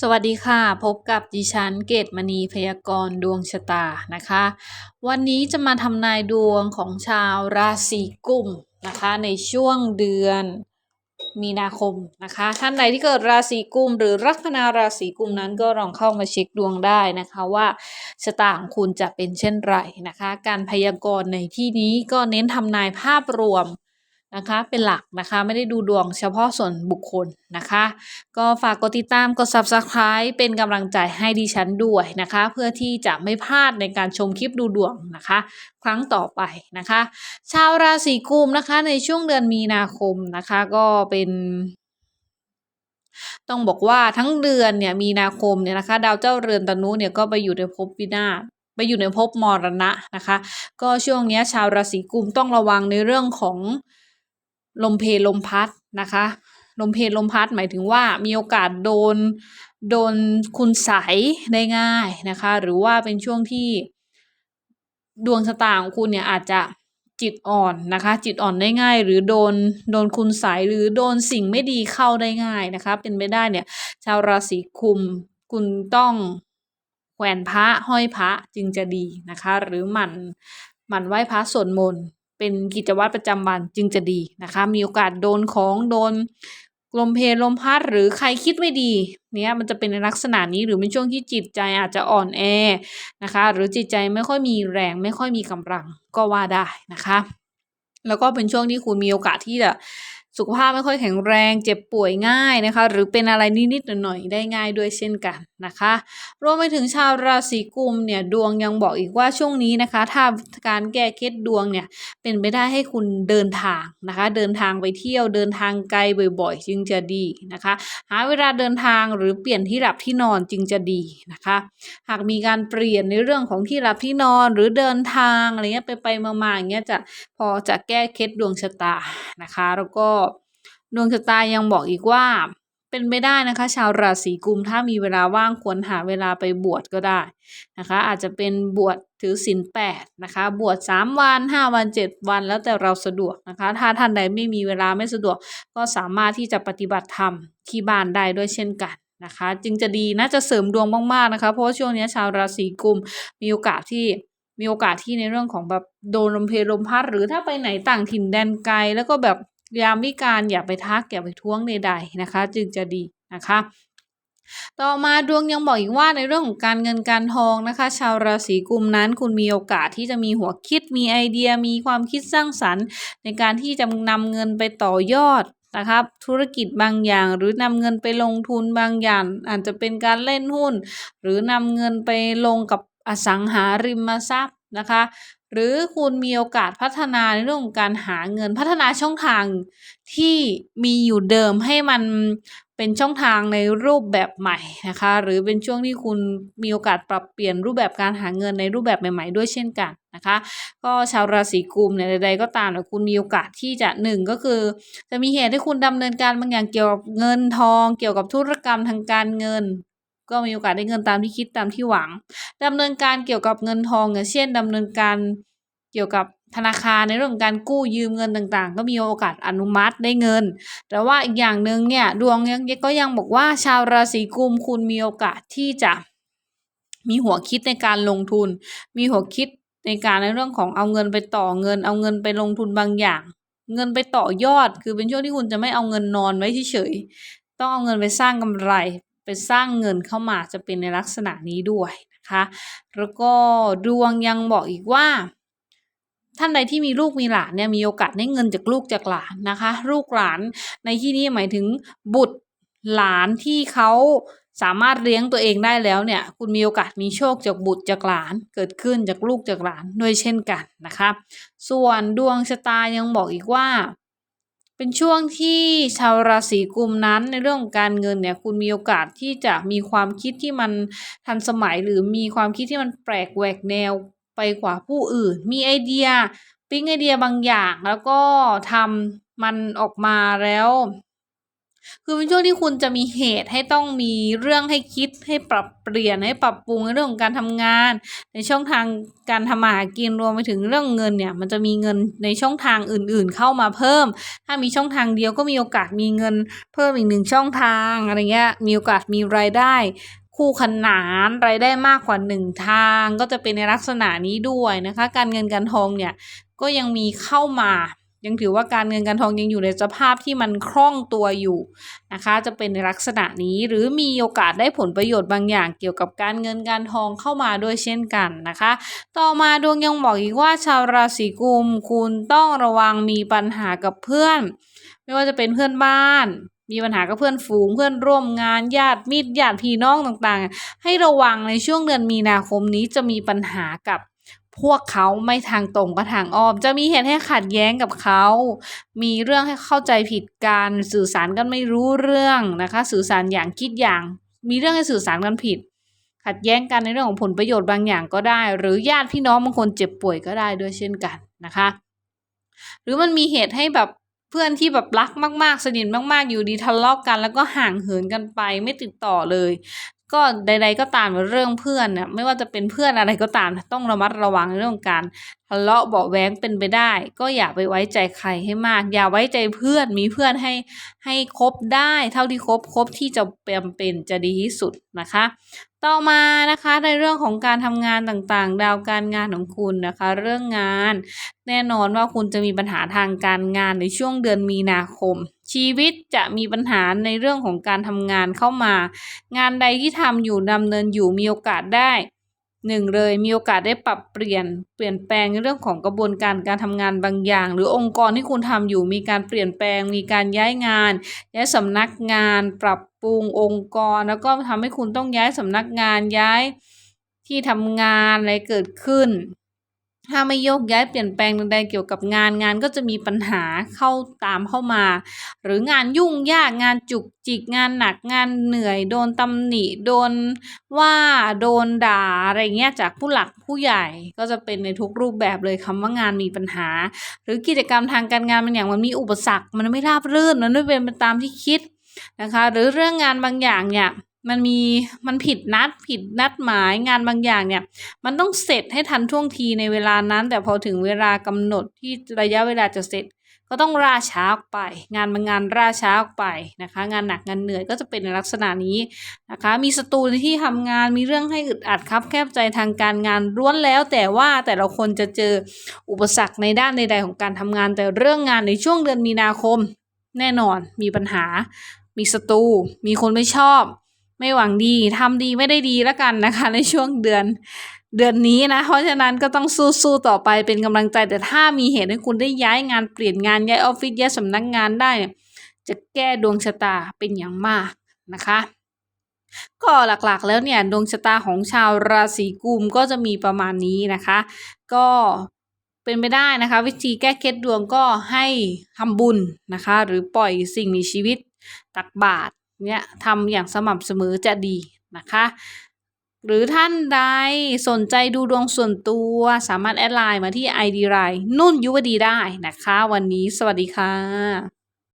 สวัสดีค่ะ พบกับดิฉันเกตมณีพยากรณ์ดวงชะตานะคะ วันนี้จะมาทำนายดวงของชาวราศีกุมนะคะ ในช่วงเดือนมีนาคมนะคะ ท่านใดที่เกิดราศีกุมหรือลัคนาราศีกุมนั้นก็ลองเข้ามาเช็คดวงได้นะคะว่าชะตาของคุณจะเป็นเช่นไรนะคะ การพยากรณ์ในที่นี้ก็เน้นทำนายภาพรวม นะคะ เป็นหลักนะคะไม่ได้ดูดวงเฉพาะส่วนบุคคลนะคะ ก็ฝากกดติดตามกด subscribe เป็นกำลังใจให้ดิฉันด้วยนะคะ เพื่อที่จะไม่พลาดในการชมคลิปดูดวงนะคะ ครั้งต่อไปนะคะ ชาวราศีกุมนะคะในช่วงเดือนมีนาคมนะคะ ก็เป็นต้องบอกว่าทั้งเดือนเนี่ยมีนาคมเนี่ยนะคะ ดาวเจ้าเรือนตนุเนี่ยก็ไปอยู่ในภพวินาศไปอยู่ในภพมรณะนะคะ ก็ช่วงนี้ชาวราศีกุมต้องระวังในเรื่องของ ลมเพลลมพัดนะคะ ลมเพลลมพัดหมายถึงว่ามีโอกาสโดนโดนคุณใสได้ง่ายนะคะ หรือว่าเป็นช่วงที่ดวงชะตาของคุณเนี่ยอาจจะจิตอ่อนนะคะ จิตอ่อนได้ง่าย หรือโดนโดนคุณใสหรือโดนสิ่งไม่ดีเข้าได้ง่ายนะคะ เป็นไปได้เนี่ย ชาวราศีกุมคุณต้องแขวนพระห้อยพระจึงจะดีนะคะ หรือหมั่นหมั่นไหว้พระสวดมนต์ เป็นกิจวัตรประจำวันจึงจะดีนะคะ มีโอกาสโดนของโดนลมเพลลมพัดหรือใครคิดไม่ดีเนี่ยมันจะเป็นลักษณะนี้หรือเป็นช่วงที่จิตใจอาจจะอ่อนแอนะคะ หรือจิตใจไม่ค่อยมีแรงไม่ค่อยมีกำลังก็ว่าได้นะคะ แล้วก็เป็นช่วงที่คุณมีโอกาสที่จะสุขภาพไม่ค่อยแข็งแรง เจ็บป่วยง่ายนะคะ หรือเป็นอะไรนิดๆหน่อยๆได้ง่ายด้วยเช่นกันนะคะ รวมไปถึงชาวราศีกุมเนี่ยดวงยังบอกอีกว่าช่วงนี้นะคะ ถ้าการแก้เคล็ดดวงเนี่ยเป็นไปได้ให้คุณเดินทางนะคะ เดินทางไปเที่ยวเดินทางไกลบ่อยๆ จึงจะดีนะคะ หาเวลาเดินทางหรือเปลี่ยนที่หลับที่นอนจึงจะดีนะคะ หากมีการเปลี่ยนในเรื่องของที่หลับที่นอนหรือเดินทางอะไรเงี้ยไปไปมาๆอย่างเงี้ยจะพอจะแก้เคล็ดดวงชะตานะคะ แล้วก็ดวงชะตายังบอกอีกว่า เป็นไปได้นะคะ ชาวราศีกุมถ้ามีเวลาว่างควรหาเวลาไปบวชก็ได้นะคะ อาจจะเป็นบวชถือศีลแปดนะคะ บวชสามวันห้าวันเจ็ดวันแล้วแต่เราสะดวกนะคะ ถ้าท่านใดไม่มีเวลาไม่สะดวก ก็สามารถที่จะปฏิบัติธรรมที่บ้านได้ด้วยเช่นกันนะคะ จึงจะดีน่าจะเสริมดวงมากๆนะคะ เพราะว่าช่วงนี้ชาวราศีกุมมีโอกาสที่มีโอกาสที่ในเรื่องของแบบโดนลมเพลลมพัดหรือถ้าไปไหนต่างถิ่นแดนไกลแล้วก็แบบ ยามวิการอย่าไปทักอย่าไปท้วงใดๆนะคะ จึงจะดีนะคะต่อมาดวงยังบอกอีกว่าในเรื่องของการเงินการทองนะคะ ชาวราศีกุมนั้นคุณมีโอกาสที่จะมีหัวคิดมีไอเดียมีความคิดสร้างสรรค์ ในการที่จะนำเงินไปต่อยอดนะครับ ธุรกิจบางอย่างหรือนำเงินไปลงทุนบางอย่าง อาจจะเป็นการเล่นหุ้น หรือนำเงินไปลงกับอสังหาริมทรัพย์นะคะ หรือคุณมีโอกาสพัฒนาในเรื่องของการหาเงินพัฒนาช่องทางที่มีอยู่เดิมให้มันเป็นช่องทางในรูปแบบใหม่นะคะ หรือเป็นช่วงที่คุณมีโอกาสปรับเปลี่ยนรูปแบบการหาเงินในรูปแบบใหม่ ๆ ด้วยเช่นกันนะคะ ก็ชาวราศีกุมเนี่ยใดๆก็ตามเนี่ยคุณมีโอกาสที่จะหนึ่งก็คือ จะมีเหตุให้คุณดำเนินการบางอย่างเกี่ยวกับเงินทอง เกี่ยวกับธุรกรรมทางการเงิน ก็มีโอกาสได้เงินตามที่คิดตามที่หวังดำเนินการเกี่ยวกับเงินทองอย่างเช่นดำเนินการเกี่ยวกับธนาคารในเรื่องของการกู้ยืมเงินต่างๆ ก็มีโอกาสอนุมัติได้เงิน แต่ว่าอีกอย่างหนึ่งเนี่ยดวงยังก็ยังบอกว่าชาวราศีกุมคุณมีโอกาสที่จะมีหัวคิดในการลงทุน มีหัวคิดในการในเรื่องของเอาเงินไปต่อเงิน เอาเงินไปลงทุนบางอย่าง เงินไปต่อยอด คือเป็นช่วงที่คุณจะไม่เอาเงินนอนไว้เฉยๆต้องเอาเงินไปสร้างกำไร ไปสร้างเงินเข้ามาจะเป็นในลักษณะนี้ด้วยนะคะแล้วก็ดวงยังบอกอีกว่าท่านใดที่มีลูกมีหลานเนี่ยมีโอกาสได้เงินจากลูกจากหลานนะคะ ลูกหลานในที่นี้หมายถึงบุตรหลานที่เขาสามารถเลี้ยงตัวเองได้แล้วเนี่ย คุณมีโอกาสมีโชคจากบุตรจากหลานเกิดขึ้นจากลูกจากหลานด้วยเช่นกันนะคะ ส่วนดวงชะตายังบอกอีกว่า เป็นช่วงที่ชาวราศีกุมนั้นในเรื่องของการเงินเนี่ยคุณมีโอกาสที่จะมีความคิดที่มันทันสมัยหรือมีความคิดที่มันแปลกแหวกแนวไปกว่าผู้อื่น มีไอเดีย ปิ๊งไอเดียบางอย่าง แล้วก็ทำมันออกมาแล้ว คือเป็นช่วงที่คุณจะมีเหตุให้ต้องมีเรื่องให้คิดให้ปรับเปลี่ยนให้ปรับปรุงในเรื่องของการทำงาน ในช่องทางการทำมาหากินรวมไปถึงเรื่องเงินเนี่ยมันจะมีเงินในช่องทางอื่น ๆ เข้ามาเพิ่ม ถ้ามีช่องทางเดียวก็มีโอกาสมีเงินเพิ่มอีกหนึ่งช่องทางอะไรเงี้ยมีโอกาสมีรายได้คู่ขนานรายได้มากกว่าหนึ่งทางก็จะเป็นในลักษณะนี้ด้วยนะคะ การเงินการทองเนี่ยก็ยังมีเข้ามา ยังถือว่าการเงินการทองยังอยู่ในสภาพที่มันคล่องตัวอยู่นะคะ จะเป็นในลักษณะนี้หรือมีโอกาสได้ผลประโยชน์บางอย่างเกี่ยวกับการเงินการทองเข้ามาด้วยเช่นกันนะคะ ต่อมาดวงยังบอกอีกว่าชาวราศีกุมคุณต้องระวังมีปัญหากับเพื่อน ไม่ว่าจะเป็นเพื่อนบ้านมีปัญหากับเพื่อนฝูงเพื่อนร่วมงานญาติมิตรญาติพี่น้องต่างๆ ให้ระวังในช่วงเดือนมีนาคมนี้จะมีปัญหากับ พวกเขาไม่ทางตรงก็ทางอ้อม จะมีเหตุให้ขัดแย้งกับเขา มีเรื่องให้เข้าใจผิดกันสื่อสารกันไม่รู้เรื่องนะคะ สื่อสารอย่างคิดอย่าง มีเรื่องให้สื่อสารกันผิด ขัดแย้งกันในเรื่องของผลประโยชน์บางอย่างก็ได้ หรือญาติพี่น้องบางคนเจ็บป่วยก็ได้ด้วยเช่นกันนะคะ หรือมันมีเหตุให้แบบเพื่อนที่แบบรักมาก ๆ สนิทมาก ๆ อยู่ดีทะเลาะกกัน แล้วก็ห่างเหินกันไปไม่ติดต่อเลย ก็ใด ๆ ก็ตามเรื่องเพื่อนเนี่ยไม่ว่าจะเป็นเพื่อนอะไรก็ตาม ต้องระมัดระวังเรื่องการทะเลาะเบาแว้งเป็นไปได้ ก็อย่าไปไว้ใจใครให้มาก อย่าไว้ใจเพื่อนมีเพื่อนให้ให้คบได้ เท่าที่คบคบที่จะจำเป็นจะดีที่สุดนะคะ ต่อมานะคะในเรื่องของการทำงานต่างๆ ดาวการงานของคุณนะคะ เรื่องงาน แน่นอนว่าคุณจะมีปัญหาทางการงานในช่วงเดือนมีนาคม ชีวิตจะมีปัญหาในเรื่องของการทำงานเข้ามา งานใดที่ทำอยู่ดำเนินอยู่มีโอกาสได้ หนึ่งเลยมีโอกาสได้ปรับเปลี่ยนเปลี่ยนแปลงในเรื่องของกระบวนการการทำงานบางอย่าง หรือองค์กรที่คุณทำอยู่มีการเปลี่ยนแปลง มีการย้ายงาน ย้ายสำนักงาน ปรับปรุงองค์กร แล้วก็ทำให้คุณต้องย้ายสำนักงานย้ายที่ทำงานอะไรเกิดขึ้น ถ้าไม่โยกย้ายเปลี่ยนแปลงใดๆเกี่ยวกับงานงานก็จะมีปัญหาเข้าตามเข้ามา หรืองานยุ่งยากงานจุกจิกงานหนักงานเหนื่อย โดนตำหนิโดนว่าโดนด่าอะไรเงี้ยจากผู้หลักผู้ใหญ่ก็จะเป็นในทุกรูปแบบเลยคำว่างานมีปัญหา หรือกิจกรรมทางการงานบางอย่างมันมีอุปสรรค มันไม่ราบรื่นมันไม่เป็นไปตามที่คิดนะคะ หรือเรื่องงานบางอย่างเนี่ย มันมีมันผิดนัดผิดนัดหมายงานบางอย่างเนี่ย มันต้องเสร็จให้ทันท่วงทีในเวลานั้น แต่พอถึงเวลากำหนดที่ระยะเวลาจะเสร็จ ก็ต้องลาช้าออกไป งานบางงานลาช้าออกไปนะคะ งานหนักงานเหนื่อยก็จะเป็นในลักษณะนี้นะคะ มีศัตรูที่ทำงานมีเรื่องให้อึดอัดครับ แคบใจทางการงานล้วนแล้ว แต่ว่าแต่ละคนจะเจออุปสรรคในด้านใดๆของการทำงาน แต่เรื่องงานในช่วงเดือนมีนาคม แน่นอนมีปัญหา มีศัตรูมีคนไม่ชอบ ไม่หวังดีทำดีไม่ได้ดีแล้วกันนะคะ ในช่วงเดือนเดือนนี้นะ เพราะฉะนั้นก็ต้องสู้ๆต่อไปเป็นกำลังใจแต่ถ้ามีเหตุให้คุณได้ย้ายงานเปลี่ยนงานย้ายออฟฟิศย้ายสำนักงานได้ จะแก้ดวงชะตาเป็นอย่างมากนะคะก็หลักๆแล้วเนี่ยดวงชะตาของชาวราศีกุมก็จะมีประมาณนี้นะคะ ก็เป็นไปได้นะคะ วิธีแก้เคล็ดดวงก็ให้ทำบุญนะคะ หรือปล่อยสิ่งมีชีวิตตักบาตร เนี่ยทำอย่างสม่ำเสมอจะดีนะคะ หรือท่านใดสนใจดูดวงส่วนตัวสามารถแอดไลน์มาที่ ID ไลน์นุ่นยุวดีได้นะคะ วันนี้สวัสดีค่ะ